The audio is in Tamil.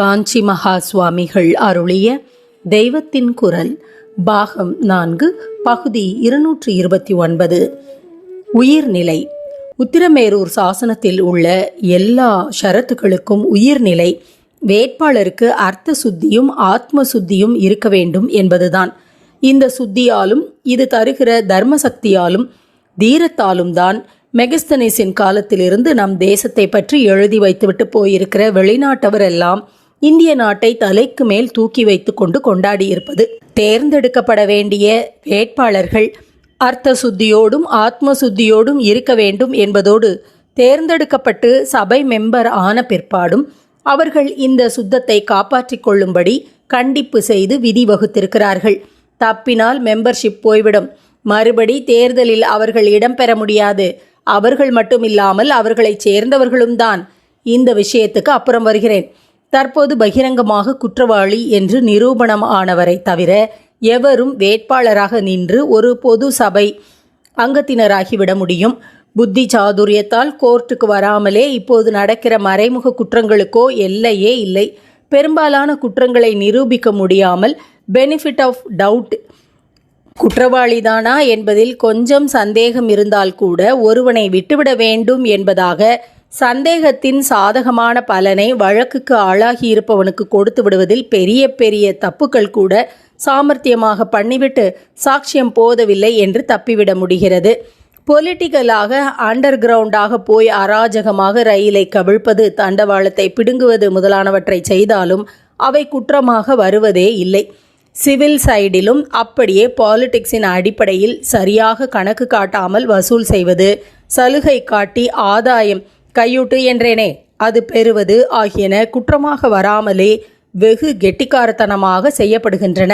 காஞ்சி மகா சுவாமிகள் அருளிய தெய்வத்தின் குரல் பாகம் நான்கு பகுதி இருநூற்றி இருபத்தி ஒன்பது. உயிர்நிலை. உத்திரமேரூர் சாசனத்தில் உள்ள எல்லா ஷரத்துகளுக்கும் உயிர்நிலை. வேட்பாளருக்கு அர்த்த சுத்தியும் ஆத்ம சுத்தியும் இருக்க வேண்டும் என்பதுதான். இந்த சுத்தியாலும் இது தருகிற தர்ம சக்தியாலும் தீரத்தாலும் தான் மெகஸ்தனேசின் காலத்திலிருந்து நம் தேசத்தை பற்றி எழுதி வைத்துவிட்டு போயிருக்கிற வெளிநாட்டவரெல்லாம் எல்லாம் இந்திய நாட்டை தலைக்கு மேல் தூக்கி வைத்து கொண்டு கொண்டாடியிருப்பது. தேர்ந்தெடுக்கப்பட வேண்டிய வேட்பாளர்கள் அர்த்த சுத்தியோடும் ஆத்ம சுத்தியோடும் இருக்க வேண்டும் என்பதோடு தேர்ந்தெடுக்கப்பட்டு சபை மெம்பர் ஆன பிற்பாடும் அவர்கள் இந்த சுத்தத்தை காப்பாற்றிக் கொள்ளும்படி கண்டிப்பு செய்து விதி வகுத்திருக்கிறார்கள். தப்பினால் மெம்பர்ஷிப் போய்விடும். மறுபடி தேர்தலில் அவர்கள் இடம்பெற முடியாது. அவர்கள் மட்டுமில்லாமல் அவர்களைச் சேர்ந்தவர்களும் தான் இந்த விஷயத்துக்கு அப்புறம் வருகிறேன். தற்போது பகிரங்கமாக குற்றவாளி என்று நிரூபணம் ஆனவரை தவிர எவரும் வேட்பாளராக நின்று ஒரு பொது சபை அங்கத்தினராகிவிட முடியும். புத்தி சாதுரியத்தால் கோர்ட்டுக்கு வராமலே இப்போது நடக்கிற மறைமுக குற்றங்களுக்கோ எல்லையே இல்லை. பெரும்பாலான குற்றங்களை நிரூபிக்க முடியாமல் பெனிஃபிட் ஆஃப் டவுட் குற்றவாளிதானா என்பதில் கொஞ்சம் சந்தேகம் இருந்தால் கூட ஒருவனை விட்டுவிட வேண்டும் என்பதாக சந்தேகத்தின் சாதகமான பலனை வழக்குக்கு ஆளாகி இருப்பவனுக்கு கொடுத்து விடுவதில் பெரிய பெரிய தப்புக்கள் கூட சாமர்த்தியமாக பண்ணிவிட்டு சாட்சியம் போதவில்லை என்று தப்பிவிட முடிகிறது. பொலிட்டிக்கலாக அண்டர் கிரவுண்டாக போய் அராஜகமாக ரயிலை கவிழ்ப்பது தண்டவாளத்தை பிடுங்குவது முதலானவற்றை செய்தாலும் அவை குற்றமாக வருவதே இல்லை. சிவில் சைடிலும் அப்படியே பாலிடிக்ஸின் அடிப்படையில் சரியாக கணக்கு காட்டாமல் வசூல் செய்வது சலுகை காட்டி ஆதாயம் கையூட்டு என்றேனே. அது பெறுவது ஆகியன குற்றமாக வராமலே வெகு கெட்டிக்காரத்தனமாக செய்யப்படுகின்றன.